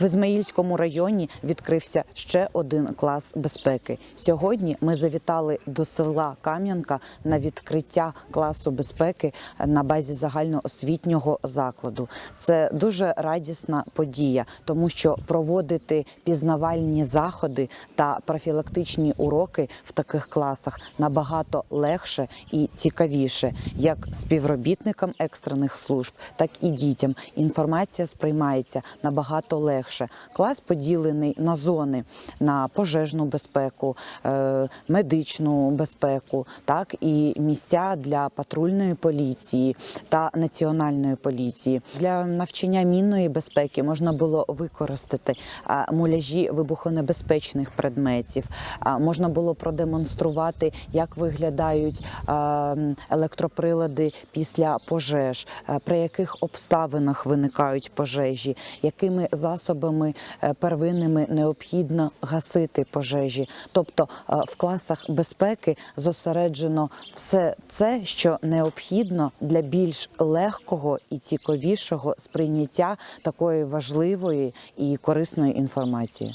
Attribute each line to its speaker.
Speaker 1: В Ізмаїльському районі відкрився ще один клас безпеки. Сьогодні ми завітали до села Кам'янка на відкриття класу безпеки на базі загальноосвітнього закладу. Це дуже радісна подія, тому що проводити пізнавальні заходи та профілактичні уроки в таких класах набагато легше і цікавіше, як співробітникам екстрених служб, так і дітям. Інформація сприймається набагато легше. Клас поділений на зони на пожежну безпеку, е, медичну безпеку, так і місця для патрульної поліції та національної поліції. Для навчання мінної безпеки можна було використати муляжі вибухонебезпечних предметів. Можна було продемонструвати, як виглядають електроприлади після пожеж, при яких обставинах виникають пожежі, якими засобами е, первинними необхідно гасити пожежі. Тобто е, в класах безпеки зосереджено все це, що необхідно для більш легкого і цікавішого сприйняття такої важливої і корисної інформації.